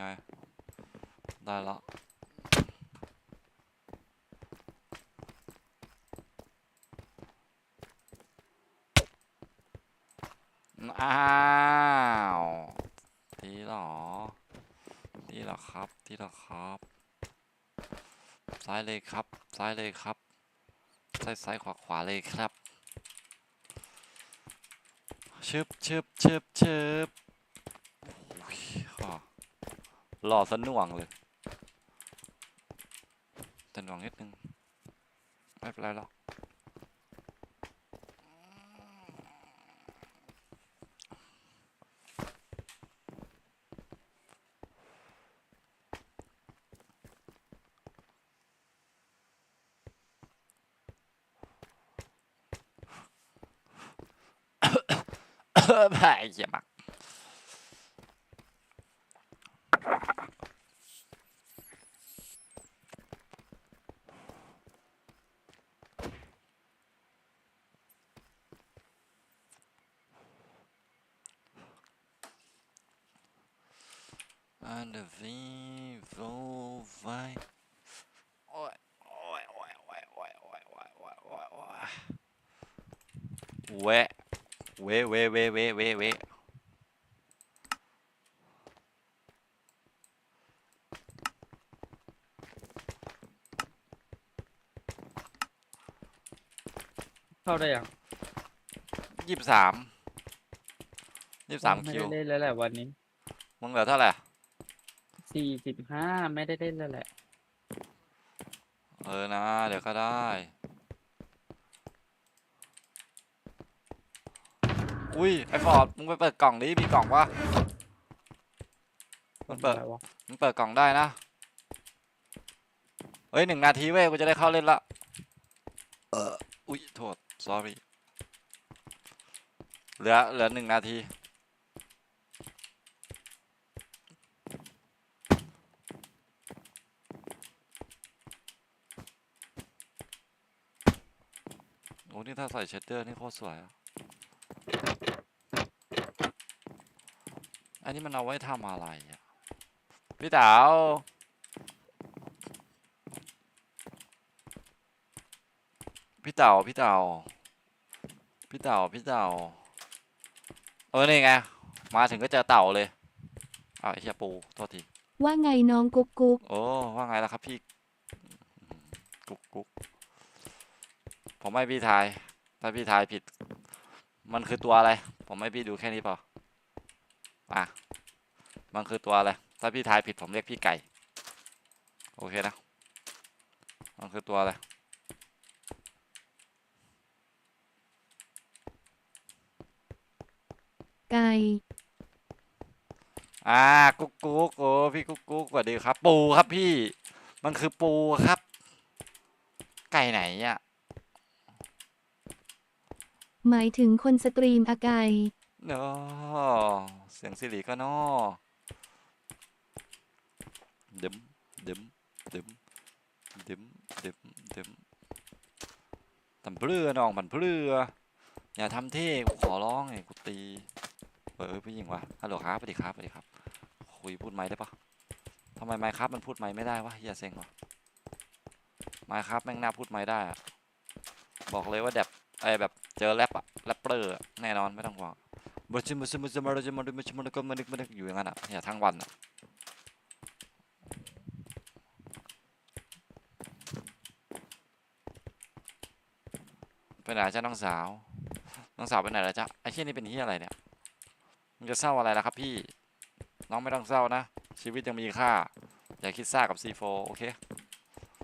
ไง ได้แล้วอ้าวดีหรอดีหรอครับดีหรอครับซ้ายเลยครับ ซ้ายเลยครับ ซ้ายซ้ายขวาขวาเลยครับชึบชึบชึบชึบโอ้ยฮ่าห ล่อสน่วงเลยแต่หน่วงนิดนึงไม่เป็นไรหรอกไผ่เเข้าได้ยังยี่สิบสามยี่สิบสามไม่คิวได้เล่นแล้วแหละวันนี้มึงเหลือเท่าไหร่สี่สิบห้าไม่ได้เล่นแล้วแหละ เออนะ เดี๋ยวก็ได้อุ้ยไอฟอร์ดมึงไปเปิดกล่องนี้มีกล่องวะมันเปิดอะไรวะมึงเปิดกล่องได้นะ เฮ้ยหนึ่งนาทีเว้ยกูจะได้เข้าเล่นละเอออุ้ยโทษ sorry เหลือเหลือหนึ่งนาที โอ้นี่ถ้าใส่เชดเดอร์นี่โคตรสวยอะอันนี้มันเอาไว้ทำอะไรอะ พี่เต๋าพี่เต๋าพี่เต๋า พี่เต๋าพี่เต๋าเออนี่ไง มาถึงก็เจอเต่าเลยอ้าวไอ้เหี้ยปูโทษทีว่าไงน้องกุ๊กกุ๊กโอ้ว่าไงล่ะครับพี่อืมกุ๊กกุ๊กผมให้พี่ทายถ้าพี่ทายผิด มันคือตัวอะไร ผมให้พี่ดูแค่นี้พออะมันคือตัวอะไรถ้าพี่ทายผิดผมเรียกพี่ไก่ โอเคนะ มันคือตัวอะไร ไก่อ่ากุ๊กกุ๊กโอ้พี่กุ๊กกุ๊กสวัสดีครับ ปูครับพี่ มันคือปูครับ ไก่ไหนอะหมายถึงคนสตรีมอาไก่เนาะเสียงสิริก็เนาะดึมดึมดึมดึมดึมดึมทำเปลือน้องมันเปลืออย่าทำเท่กูขอร้องไงกูตี เออผู้หญิงวะฮัลโหลครับสวัสดีครับสวัสดีครับ คุยพูดไม้ได้ปะทำไมไมค์ครับมันพูดไม้ไม่ได้วะเฮียเซ็งวะไมค์ครับแม่งน่าพูดไม้ได้อะบอกเลยว่าแบบไอแบบเจอแรปอะแรปเปอร์อะแน่นอนไม่ต้องห่วงบชิมบชิมบชิมบชิมบชิมบชิมบก็มานึกมานึกอยู่อย่างนั้นอะเนี่ยทั้งวันอะไปไหนจ้าน้องสาว น้องสาวไปไหนแล้วจ้าไอ้เชี่ยนี่เป็นที่อะไรเนี่ย มึงจะเศร้าอะไรล่ะครับพี่ น้องไม่ต้องเศร้านะ ชีวิตยังมีค่า อย่าคิดซ่ากับ C4 โอเค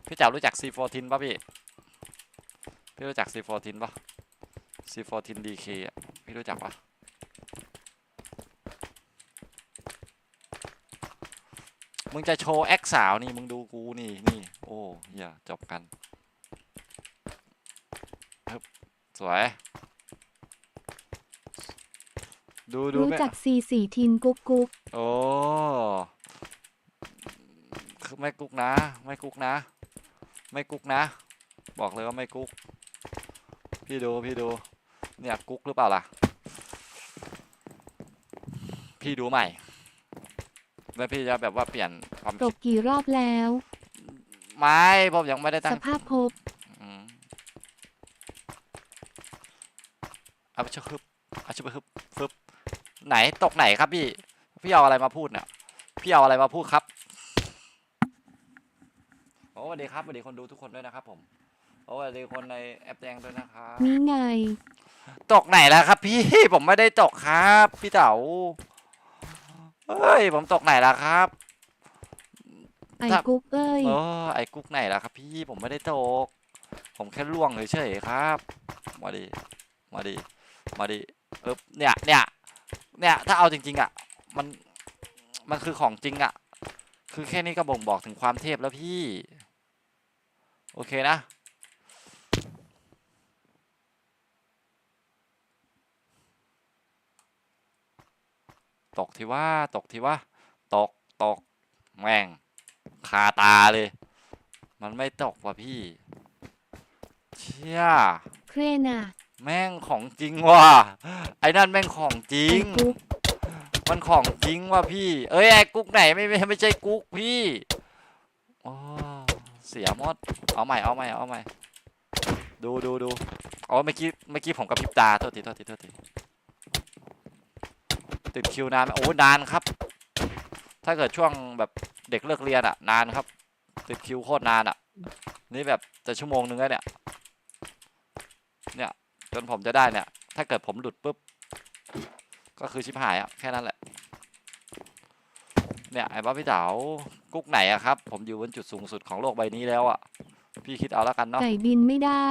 พี่จ๋ารู้จัก C4 ทินป่ะพี่ พี่รู้จัก C4 ทินป่ะ C4 ทิน DK อะ พี่รู้จักป่ะ มึงจะโชว์แอคสาวนี่ มึงดูกูนี่นี่ โอ้ยจบกัน สวย ดูดูรู้แม่จักซีสี่ทินกุ๊กกุ๊กโอ้คือไม่กุ๊กนะ ไม่กุ๊กนะ ไม่กุ๊กนะ บอกเลยว่าไม่กุ๊ก พี่ดูพี่ดู เนี่ยกุ๊กหรือเปล่าล่ะ พี่ดูใหม่ แล้วพี่จะแบบว่าเปลี่ยนความตกกี่รอบแล้ว ไม่ผมยังไม่ได้ตั้สงภาพพบอืมเอาไปชะคึบเอาชะไปคึบฟึบ ไหนตกไหนครับพี่ พี่เอาอะไรมาพูดเนี่ย พี่เอาอะไรมาพูดครับโอ้สวัสดีครับสวัสดีคนดูทุกคนด้วยนะครับ ผมโอ้สวัสดีคนในแอปแดงด้วยนะครับนี่ไง ตกไหนแล้วครับ พี่ผมไม่ได้ตกครับ พี่เต๋าเฮ้ย ผมตกไหนแล้วครับไอ้ครับกุ๊กเอ้ยเออไอ้กุ๊กไหนล่ะครับ พี่ผมไม่ได้ตก ผมแค่ล่วงเฉยๆครับ มาดิ มาดิ มาดิเออเนี่ยเนี่ย เนี่ยถ้าเอาจริง ๆอะมันมันคือของจริงอะ คือแค่นี้ก็บ่งบอกถึงความเทพแล้วพี่ โอเคนะตกที่ว่า ตกที่ว่า ตกตกแม่งคาตาเลย มันไม่ตกว่ะพี่ เชี่ยเครน่ะ แม่งของจริงว่ะไอ้นั่นแม่งของจริไอ้งกุ๊กมันของจริงว่ะพี่ เอ้ยไอ้กุ๊กไหนไม่ไม่ไม่ใช่กุ๊กพี่โอ้เสียหมดเอาใหม่เอาใหม่เอาใหม่ดูดูดูอ๋อเมื่อกี้เมื่อกี้ผมกับพริบตาโทษทีโทษทีโทษทีติดคิวนานไหมโอ้นานครับ ถ้าเกิดช่วงแบบเด็กเลิกเรียนอะนานครับ ติดคิวโคตรนานอะนี่แบบจะชั่วโมงนึงแล้วเนี่ยเนี่ย จนผมจะได้เนี่ย ถ้าเกิดผมหลุดปุ๊บ ก็คือชิบหายอะแค่นั้นแหละ เนี่ยไอ้บ้าพี่เต๋ากุ๊กไหนอะครับ ผมอยู่บนจุดสูงสุดของโลกใบนี้แล้วอะพี่คิดเอาแล้วกันเนาะไก่บินไม่ได้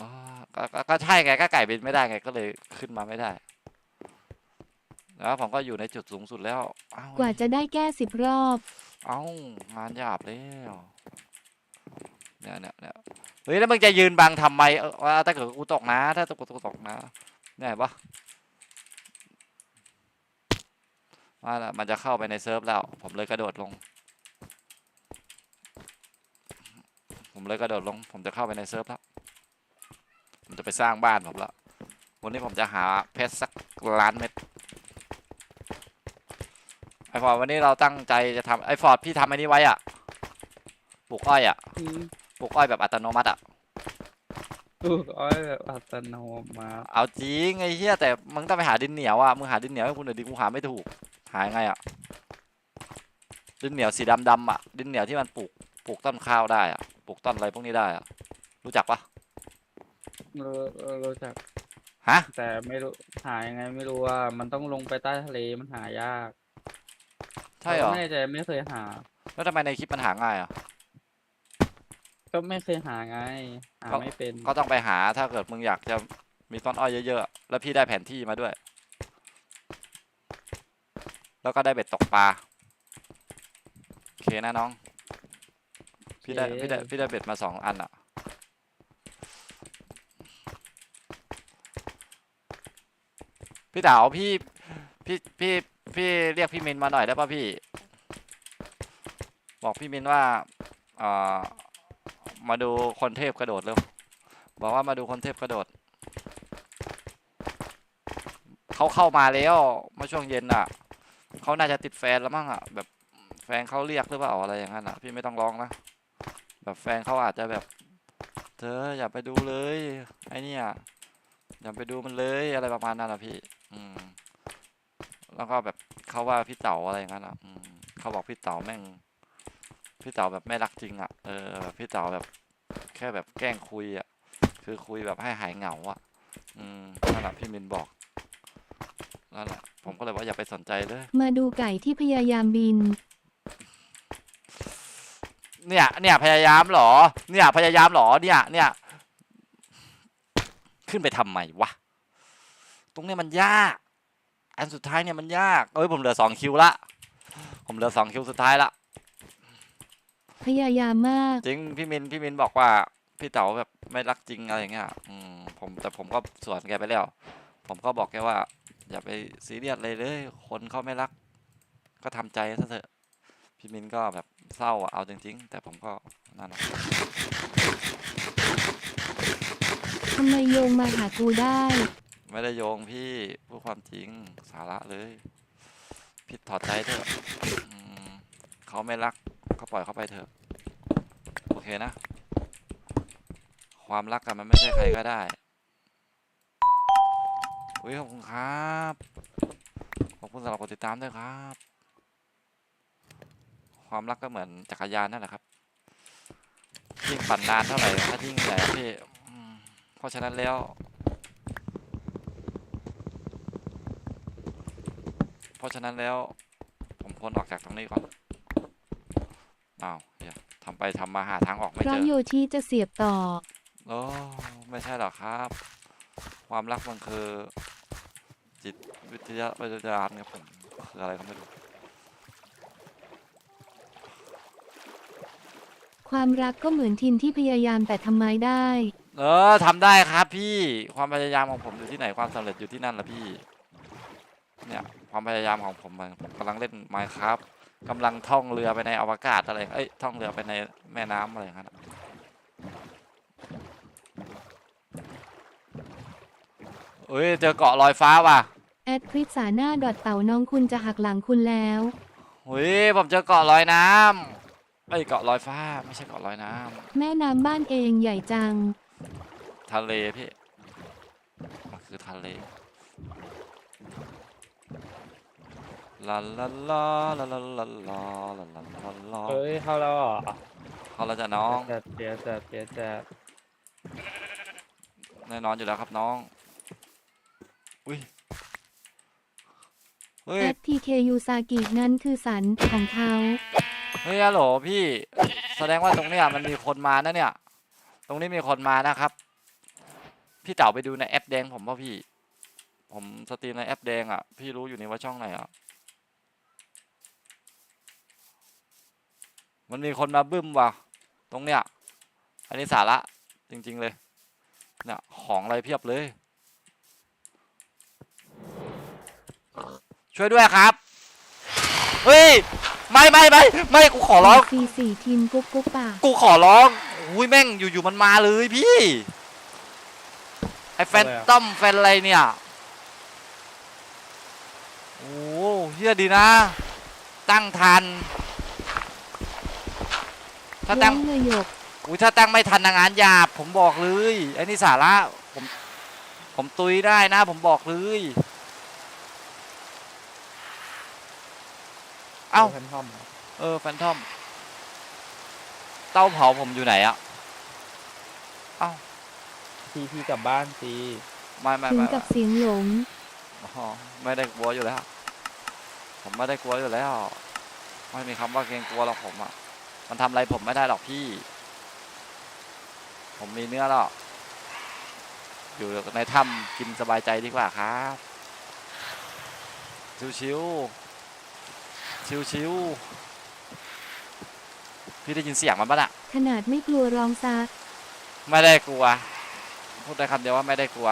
อ่าก็ก็ก็ใช่ไงก็ไก่บินไม่ได้ไงก็เลยขึ้นมาไม่ได้แล้วผมก็อยู่ในจุดสูงสุดแล้วเอ้ากว่าจะได้แก้สิบรอบ เอ้างานหยาบแล้ว เนี่ยเนี่ยเนี่ยเฮ้ยแล้วมึงจะยืนบังทำไมว่าถ้าเกิดกูตกนะ ถ้ากูตกนะเนี่ยเห็นปะว่าแล้วมันจะเข้าไปในเซิร์ฟแล้ว ผมเลยกระโดดลง ผมเลยกระโดดลง ผมจะเข้าไปในเซิร์ฟแล้ว ผมจะไปสร้างบ้านผมละวันนี้ผมจะหาเพชรสักล้านเม็ด ไอฟอร์ดวันนี้เราตั้งใจจะทำไอฟอร์ดพี่ทำอ้นี้ไว้อะปลูกอ้อยอะ ปลูกอ้อยแบบอัตโนมัติอะลูกอ้อยแบบอัตโนมัติเอาจริงไอ้เหี้ยแต่มึงต้องไปหาดินเหนียวอะมึงหาดินเหนียวให้คุณหน่อยดิกูหาไม่ถูกหายังไงอะดินเหนียวสีดำดำๆอะดินเหนียวที่มันปลูกปลูกต้นข้าวได้อะปลูกต้นอะไรพวกนี้ได้อะรู้จักปะเออเออรู้จักฮะแต่ไม่รู้หายังไงไม่รู้ว่า มันต้องลงไปใต้ทะเลมันหายาก ใช่เหรอไม่แน่ใจไม่เคยหา แล้วทำไมในคลิปมันหาง่ายอะ ก็ไม่เคยหาไงหาก็ไม่เป็นก็ต้องไปหาถ้าเกิดมึงอยากจะมีต้นอ้อยเยอะๆ แล้วพี่ได้แผนที่มาด้วย แล้วก็ได้เบ็ดตกปลา โอเคนะน้อง พี่ได้โอเคพี่ได้พี่ได้เบ็ดมาสองอันอะ พี่เต๋าพี่พี่พี่พี่เรียกพี่มินมาหน่อยได้ป่ะพี่ บอกพี่มินว่า เอ่อ มาดูคนเทพกระโดดเร็วบอกว่ามาดูคนเทพกระโดดเขาเข้ามาแล้วเมื่อช่วงเย็นอะเขาน่าจะติดแฟนแล้วมั้งอะแบบแฟนเขาเรียกหรือเปล่าอะไรอย่างนั้นอะ พี่ไม่ต้องร้องนะแบบแฟนเขาอาจจะแบบ เธออย่าไปดูเลยไอเนี่ยอย่าไปดูมันเลยอะไรประมาณนั้นอะพี่ อืม แล้วก็แบบเขาว่าพี่เต๋าอะไรอย่างนั้นอะอืมเขาบอกพี่เต๋าแม่ง พี่เต๋าแบบไม่รักจริงอะ เออแบบพี่เต๋าแบบแค่แบบแกล้งคุยอะ คือคุยแบบให้หายเหงาอะ อืมนั่นแหละพี่มินบอก นั่นแหละ ผมก็เลยว่าอย่าไปสนใจเลย มาดูไก่ที่พยายามบิน เนี่ย เนี่ยพยายามเหรอ เนี่ยพยายามเหรอ เนี่ย เนี่ย ขึ้นไปทำไมวะ ตรงเนี้ยมันยาก อันสุดท้ายเนี่ยมันยาก เอ้ยผมเหลือสองคิวละ ผมเหลือสองคิวสุดท้ายละ พยายามมาก จริงพี่มินพี่มินบอกว่าพี่เต๋าแบบไม่รักจริงอะไรอย่างเงี้ยอืมผมแต่ผมก็สวนแกไปแล้ว ผมก็บอกแกว่า อย่าไปซีเรียสเลยเลย คนเขาไม่รัก ก็ทำใจซะเถอะ พี่มินก็แบบเศร้าอะเอาจริง ๆ แต่ผมก็นั่นแหละทำไมโยงมาหากูได้ ไม่ได้โยงพี่พูดความจริงสาระเลย พี่ถอดใจเถอะเขาไม่รัก ก็ปล่อยเขาไปเถอะ โอเคนะ ความรักกันมันไม่ใช่ใครก็ได้อุ้ยขอบคุณครับ ขอบคุณสำหรับกดติดตามด้วยครับ ความรักก็เหมือนจักรยานนั่นแหละครับ ยิ่งปั่นนานเท่าไหร่ก็ยิ่งเหนื่อยครับพี่เพราะฉะนั้นแล้วเพราะฉะนั้นแล้ว ผมควรออกจากตรงนี้ก่อน อ้าวเดี๋ยวทำไปทำมาหาทางออกไม่เพเจราะอ โยชิจะเสียบต่อ โอ้ไม่ใช่หรอกครับ ความรักมันคือ จิตวิทยาวิทยาครับผมคืออะไรก็ไม่รู้ความรักก็เหมือนทินที่พยายามแต่ทำไมได้ เออทำได้ครับพี่ความพยายามของผมอยู่ที่ไหนความสำเร็จอยู่ที่นั่นแหละพี่ เนี่ย ความพยายามของผมมันผมกำลังเล่นไมค์ครับ กำลังท่องเรือไปในอวกาศอะไร เอ้ย ท่องเรือไปในแม่น้ำอะไรอย่างนั้นอะเอ้ย เจอเกาะลอยฟ้าว่ะ แอดคริสสาหน้าดอทเต่าน้องคุณจะหักหลังคุณแล้วเฮ้ย ผมเจอเกาะลอยน้ำเอ้ย เกาะลอยฟ้า ไม่ใช่เกาะลอยน้แม่น้ำบ้านเองใหญ่จังำทะเลพี่ มันคือทะเล ลาลาลาลาลาลาลาลาลาลาลาเฮ้ยเข้าแล้วเหรอเขาเราจะน้องจัดเสียจัดเสียจัดแน่นอนอยู่แล้วครับน้อง อุ้ย เฮ้ยแอดทีเคยูซากินั้นคือสันของเขาเฮ้ยฮัลโหลพี่ แสดงว่าตรงเนี้ยมันมีคนมานะเนี่ย ตรงนี้มีคนมานะครับ พี่เต๋าไปดูในแอปแดงผมป่ะพี่ ผมสตรีมในแอปแดงอะ พี่รู้อยู่นี่ว่าช่องไหนอะ มันมีคนมาบึ้มว่ะ ตรงเนี้ย อันนี้สาระจริง ๆ เลย เนี่ย ของอะไรเพียบเลย ช่วยด้วยครับ เฮ้ย ไม่ไม่ไม่ไม่กูขอร้องซีสี่ทีมกุ๊กกุ๊กป่ากูขอร้องอุ้ยแม่งอยู่ๆมันมาเลยพี่ ไอแฟนต้อมแฟนอะไรเนี่ย โอ้เฮียดีนะ ตั้งทัน ถ้าร้ตั้องงเลยหยกอุ้ยถ้าตั้งไม่ทันนะงานหยาบผมบอกเลยไอ้นี่สาระผมผมตุยได้นะ ผมบอกเลยเอ้าแฟนทอมเหรอเออแฟนทอม เต้าเผาผมอยู่ไหนอะเอ้าพี่พี่กลับบ้านสิไม่ไม่ถึงไม่กับเสียงหลงอ๋อไม่ได้กลัวอยู่แล้ว ผมไม่ได้กลัวอยู่แล้ว ไม่มีคำว่าเกรงกลัวหรอกผมอะ มันทำอะไรผมไม่ได้หรอกพี่ ผมมีเนื้อแล้วอยู่ในถ้ำกินสบายใจดีกว่าครับ ชิวๆชิวๆพี่ได้ยินเสียงมันปะน่ะ ขนาดไม่กลัวร้องซักไม่ได้กลัว พูดได้คำเดียวว่าไม่ได้กลัว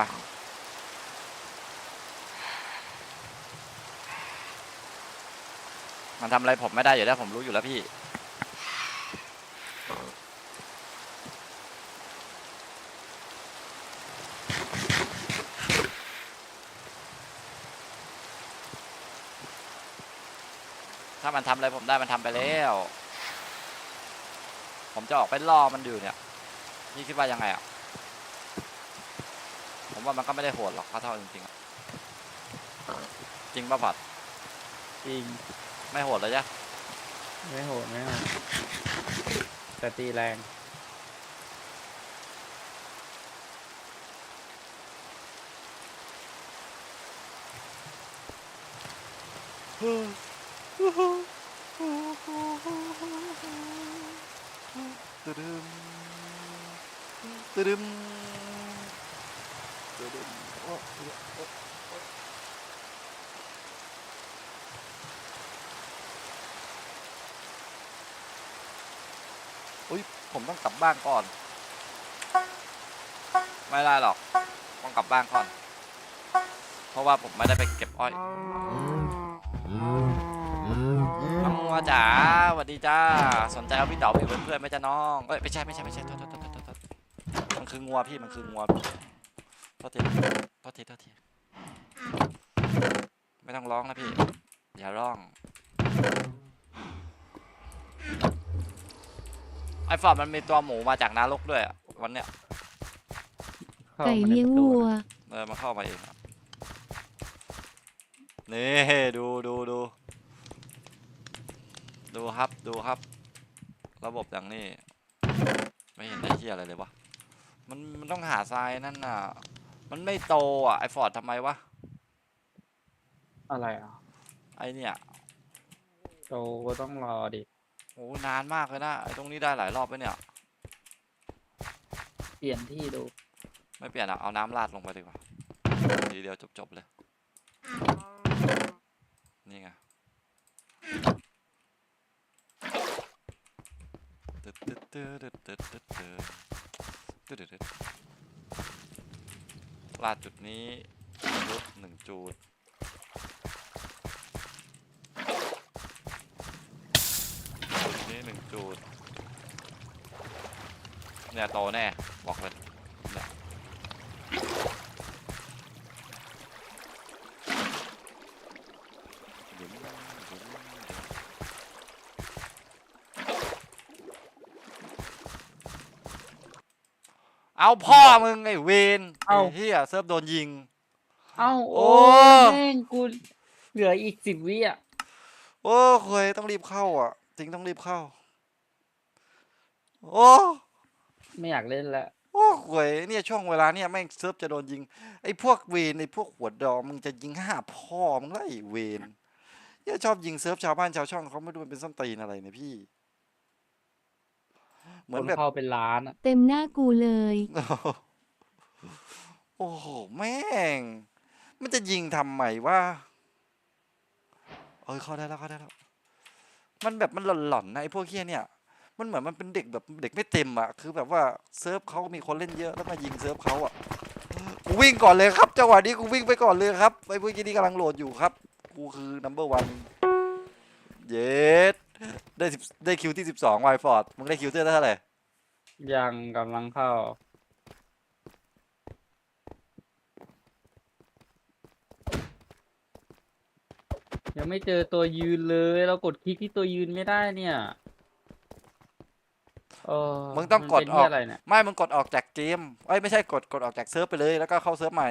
มันทำอะไรผมไม่ได้อยู่แล้วผมรู้อยู่แล้วพี่ ถ้ามันทำอะไร ผมได้มันทำไปแล้ว ผมจะออกไปล่อมันอยู่เนี่ย นี่คิดว่ายังไงอะ ผมว่ามันก็ไม่ได้โหดหรอกถ้าเท่าจริงๆอะจริงป่ะผัด จริง ไม่โหดเลยจ้ะไม่โหดไม่โหดแต่ตีแรง ตึดึมตึดึมตึดึมโอ้อุ้ยผมต้องกลับบ้านก่อน ไม่ได้หรอก ต้องกลับบ้านก่อน เพราะว่าผมไม่ได้ไปเก็บอ้อย น้ องงัวจ๋าสวัสดีจ้า สนใจเอาพี่เต๋าไปเป็นเพื่อนไหมจ้าน้อง เอ้ยไม่ใช่ไม่ใช่ไม่ใช่โทษโทษโทษโทษโทษมันคืองัวพี่มันคืองัวโทษทีโทษทีโทษทีไม่ต้องร้องนะพี่ อย่าร้อง ไอ้ฟอร์ดมันมีตัวหมูมาจากนรกด้วยอะวันเนี้ยเข้าไก่มาในเลี้ยงประตูวัวนะเออมันเข้ามาเองอะนี่ดูดูดู ดูครับดูครับ ระบบอย่างนี้ ไม่เห็นได้เที่ยอะไรเลยวะมันมันต้องหาทรายนั่นน่ะ มันไม่โตอะไอ้ฟอร์ดทำไมวะอะไรอะไอเนี่ยโตก็ต้องรอดิโอ้นานมากเลยนะไอตรงนี้ได้หลายรอบไปเนี่ย เปลี่ยนที่ดู ไม่เปลี่ยนอะเอาน้ำราดลงไปดีกว่าทีเดียวจบๆเลยนี่ไง เลาดจุดนี้ลดหนึ่งจุดจุดนี้หนึ่งจุดเนี่ยโตแน่ บอกเลย เอาพ่อมึงไอ้เวนไอ้เฮียเซิร์ฟโดนยิง เอ้าโอ้โอ้ แม่งกูเหลืออีกสิบวิอะโอ้เคยต้องรีบเข้าอะจริงต้องรีบเข้า โอ้ไม่อยากเล่นแล้วโอ้เคยเนี่ยช่วงเวลาเนี่ยแม่งเซิร์ฟจะโดนยิงไอ้พวกเวนไอ้พวกหัวดอมมึงจะยิงห้าพ่อมึงแล้วไอ้เวนเนี่ยชอบยิงเซิร์ฟชาวบ้านชาวช่องเขาไม่รู้มันเป็นส้นตีนอะไรเนี่ยพี่ เหคมือนนแบบ เข้าเป็นล้านอะเต็มหน้ากูเลย โอ้โห แม่ง มันจะยิงทำไมวะเอ้ยเข้าได้แล้วเข้าได้แล้ว มันแบบมันหล่อนๆนะไอ้พวกเฮี้ยเนี่ย มันเหมือนมันเป็นเด็กแบบเด็กไม่เต็มอะคือแบบว่าเซิร์ฟเขามีคนเล่นเยอะแล้วมายิงเซิร์ฟเขาอะกูวิ่งก่อนเลยครับจังหวะนี้กูวิ่งไปก่อนเลยครับไอ้พวกนี้กำลังโหลดอยู่ครับ กูคือ number one เย็ด ได้สิบได้คิวที่สิบสองไวฟอร์ดมึงได้คิวที่เท่าไหร่ยังกำลังเข้า ยังไม่เจอตัวยืนเลย เรากดคลิกที่ตัวยืนไม่ได้เนี่ยเออมึงต้องกดนเป็นออกเหี้ยอะไรเนี่ย ไม่มึงกดออกจากเกมเอ้ยไม่ใช่กดกดออกจากเซิร์ฟไปเลยแล้วก็เข้าเซิร์ฟใหม่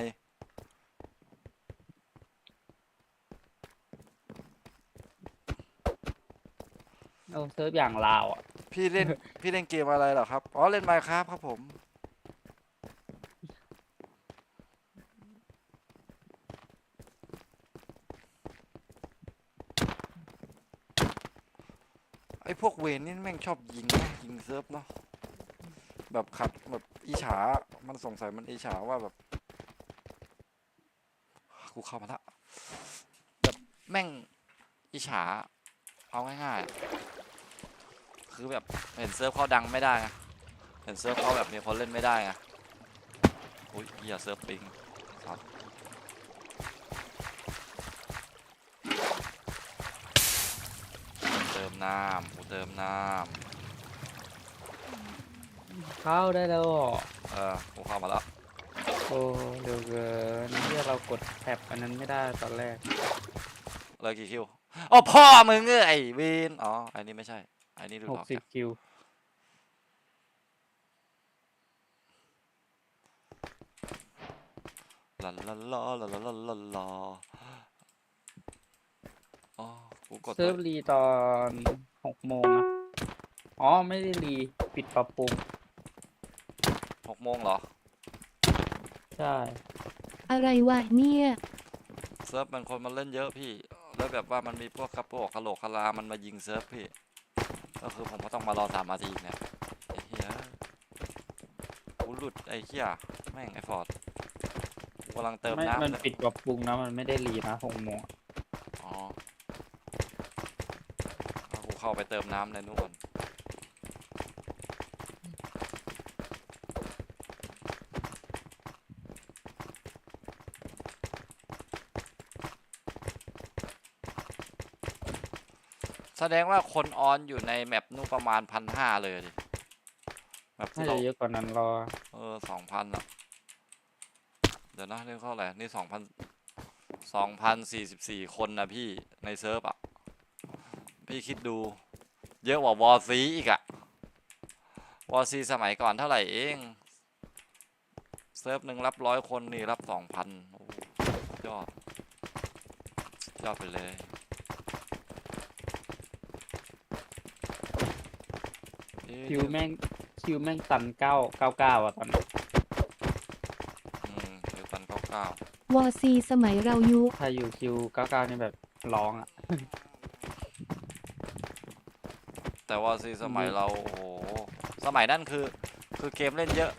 โอ้เซิร์ฟอย่างลาวอะพี่เล่น พี่เล่นเกมอะไรเหรอครับ อ๋อ เล่นไมค์ครับครับผม ไอ้พวกเวนนี่แม่งชอบยิงนะยิงเซิร์ฟเนาะ แบบขัดแบบอิจฉา มันสงสัยมันอิจฉาว่าแบบ กูเข้ามาละ แบบแม่งอิจฉา เอาง่ายๆ คือแบบเห็นเซิร์ฟเขาดังไม่ได้ไงเห็นเซิร์ฟเขาแบบมีคนเล่นไม่ได้ไงอุ้ยเหี้ยเซิร์ฟปิงสัตว์เติมน้ำกูเติมน้เข้าได้แล้วเหรอำเออกูเข้ามาแล้วโอ้เร็วเกินที่เรากดแท็บอันนั้นไม่ได้ตอนแรก เลยกี่คิวอ๋อพ่อมึงเอ้ยไอ้เวนอ๋อไอ้นี่ไม่ใช่ไอ้นี่ดูหหกลอกสิบคิว ลาลาลาลาลาลาลาลาอ๋อกูกดเซิร์ฟไว้รีตอนหกโมงนะอ๋อ ไม่ได้รี ปิดปรับปรุง หกโมงเหรอ ใช่ อะไรวะเนี่ย เซิร์ฟมันคนมันเล่นเยอะพี่ แล้วแบบว่ามันมีพวกกระโปงกระโหลกกะลา มันมายิงเซิร์ฟพี่ ก็คือผมก็ต้องมารอสามนาทีเนี่ยไอ้เหี้ยกูหลุดไอ้เหี้ยแม่งไอ้ฟอร์ดกูกำลังเติมไม่น้ำมันเลยปิดปรับปรุงนะมันไม่ได้รีนะหกโมงอ๋อเอากูเข้าไปเติมน้ำในนู้นก่อน แสดงว่าคนออนอยู่ในแมปนู้นประมาณพันห้าเลยดิแมปน่าที่จะเราเยอะกว่านั้นรอเออสองพันอะเดี๋ยวนะนี่เท่าไหร่นี่สองพันสองพันสี่สิบสี่คนนะพี่ในเซิร์ฟอะพี่คิดดู เยอะกว่าวอร์ซีอีกอะวอซีสมัยก่อนเท่าไหร่เอง เซิร์ฟหนึ่งรับร้อยคนนี่รับสองพันโอ้สุดยอดสุดยอดไปเลย เอ๊ะ คิวแม่งคิวแม่งตันเก้าเก้าเก้าอะตอนนั้นอืมคิวตันเก้าเก้าวอซีสมัยเรายุคถ้าอยู่คิวเก้าเก้านี่แบบร้องอะ แต่วอซีสมัยอืม เราโอ้โหสมัยนั้นคือคือเกมเล่นเยอะ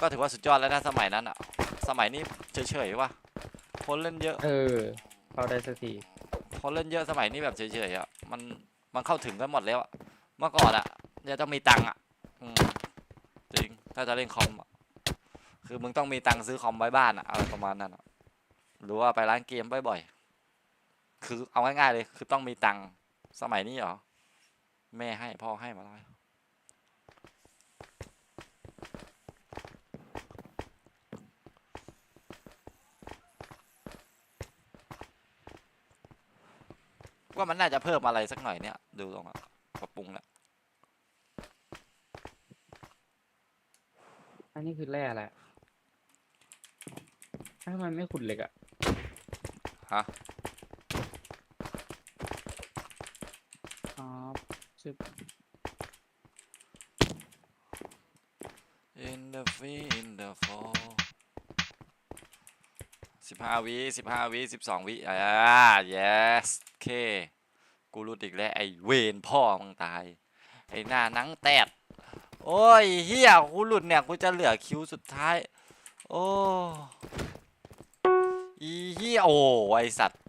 ก็ถือว่าสุดยอดแล้วนะสมัยนั้นอะสมัยนี้เฉยๆว่ะคนเล่นเยอะ เออ เข้าได้สักที คนเล่นเยอะสมัยนี้แบบเฉยๆอะมันมันเข้าถึงกันหมดแล้วอะเมื่อก่อนอะ จะต้องมีตังค์อะจริง ถ้าจะเล่นคอมอะคือมึงต้องมีตังค์ซื้อคอมไว้บ้านอะอะไรประมาณนั้นหรือว่าไปร้านเกมบ่อยๆคือเอาง่ายๆเลย คือต้องมีตังค์สมัยนี้เหรอแม่ให้พ่อให้มาแล้วว่ามันน่าจะเพิ่มอะไรสักหน่อยเนี่ย ดูตรงอะปรับปรุงแล้ว อันนี้คือแร่อะไรอะทำไมไม่ขุดเหล็กอะฮะอ๋อซึบ In the field in the fall สิบห้าวิสิบห้าวิสิบสองวิอ่า yes โอเค กูรู้อีกแล้ว ไอ้เวนพ่อมึงตาย ไอ้หน้าหนังแตด โอ้ยเฮียกูหลุดเนี่ยกูจะเหลือคิวสุดท้าย โอ้อีเฮียโอ้ไอสัตว์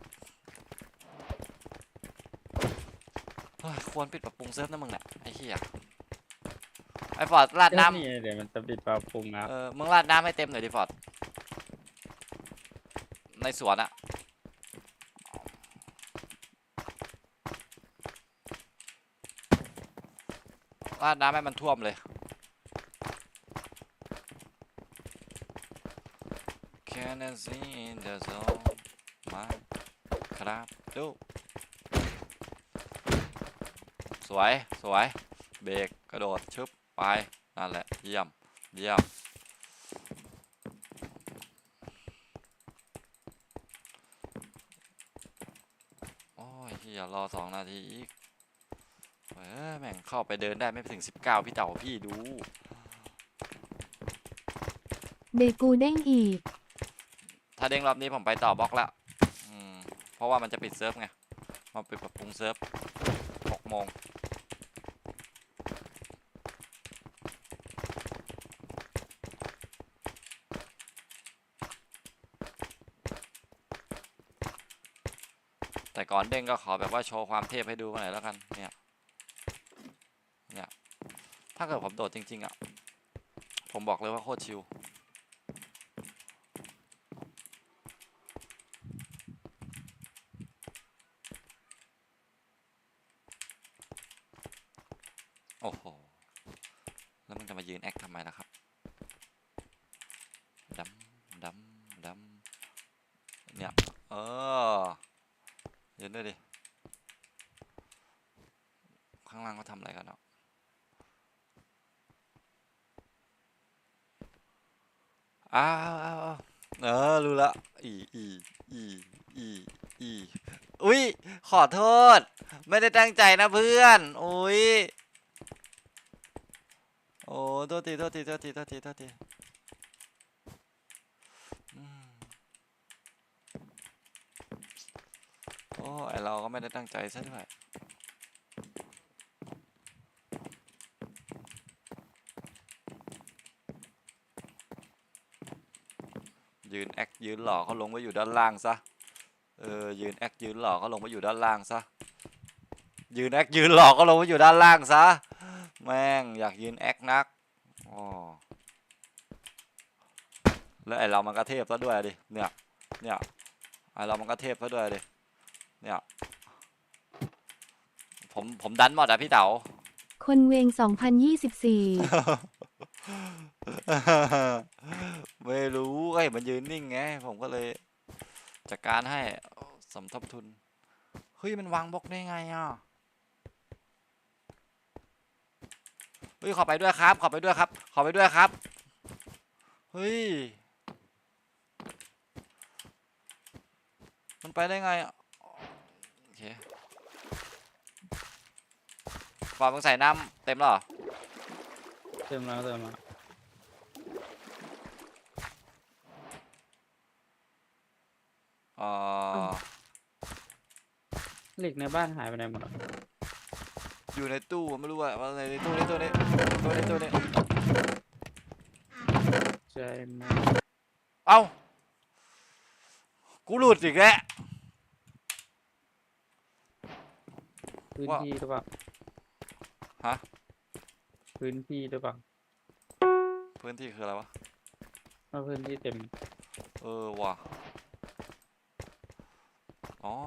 เฮ้ยควรปิดปรับปรุงเซิร์ฟนะมึงเนี่ยไอ้เฮียไอ้ฟอร์ดราดน้ำนี่เดี๋ยวมันจะปิดปรับปรุงนะเออมึงราดน้ำให้เต็มหน่อยดิฟอร์ดในสวนอะ ราดน้ำให้มันท่วมเลย Can I see in the zone มาครับดูสวย สวย เบรกกระโดด ชึบ ไป นั่นแหละ เยี่ยม เยี่ยม โอ้ยเฮียรอสองนาทีอีก เข้าไปเดินได้ไม่ถึงสิบเก้าพี่เต่าพี่ดู เบกูเด้งอีก ถ้าเด้งรอบนี้ผมไปต่อบล็อกแล้วอืมเพราะว่ามันจะปิดเซิร์ฟไงมาปิดปรับปรุงเซิร์ฟหกโมงแต่ก่อนเด้งก็ขอแบบว่าโชว์ความเทพให้ดูมาหน่อยแล้วกันเนี่ยเนี่ย ถ้าเกิดผมโดดจริง ๆ อะ ผมบอกเลยว่าโคตรชิลโอ้โห แล้วมึงจะมายืนแอคทำไมล่ะครับดำดำดำเนี่ย เออยืนด้วยดิ ข้างล่างเขาทำอะไรกันเนาะ อ้าวอ้าวอ้าวเออรู้ละอีอีอีอีอีอุ้ยขอโทษ ไม่ได้ตั้งใจนะเพื่อนอุ้ยโอ้โทษทีโทษทีโทษทีโทษทีโทษทีโอ้ไอเราก็ไม่ได้ตั้งใจซะด้วย ยืนแอคยืนหล่อเขาลงไปอยู่ด้านล่างซะเออยืนแอคยืนหล่อเขาลงไปอยู่ด้านล่างซะยืนแอคยืนหล่อก็ลงไปอยู่ด้านล่างซะแม่งอยากยืนแอคนักอ๋อแล้วไอเรามันก็เทพซะด้วยดิเนี่ยเนี่ยไอเรามันก็เทพซะด้วยดิเนี่ยผมผมดันหมดอะพี่เต๋าคนเวง 2024 ไม่รู้ก็เห็นมันยืนนิ่งไง ผมก็เลยจัดการให้สมทบทุน เฮ้ย มันวางบล็อกได้ไงอะ เฮ้ย ขอไปด้วยครับ ขอไปด้วยครับ ขอไปด้วยครับ เฮ้ย มันไปได้ไงอะโอเคฟอร์มมึงใส่น้ำเต็มหรอ เติมแล้วเติมแล้ว อ่อเหล็กในบ้านหายไปไหนหมดอะอยู่ในตู้ไม่รู้ว่าว่าในตู้นี้ตู้นี้ตู้นี้ตู้นี้ใช่ไหมเอ้ากูหลุดอีกแล้ว พื้นว่าที่หรือเปล่าฮะพื้นที่หรือเปล่าพื้นที่คืออะไรวะ ว่าพื้นที่เต็ม เออว่ะ อ๋อ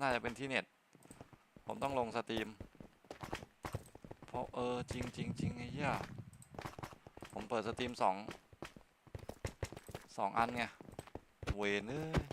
น่าจะเป็นที่เน็ต ผมต้องลงสตรีมเพราะเออ จริงจริงจริงไอ้เหี้ยผมเปิดสตรีมสองสองอันไงเวนเอ้ย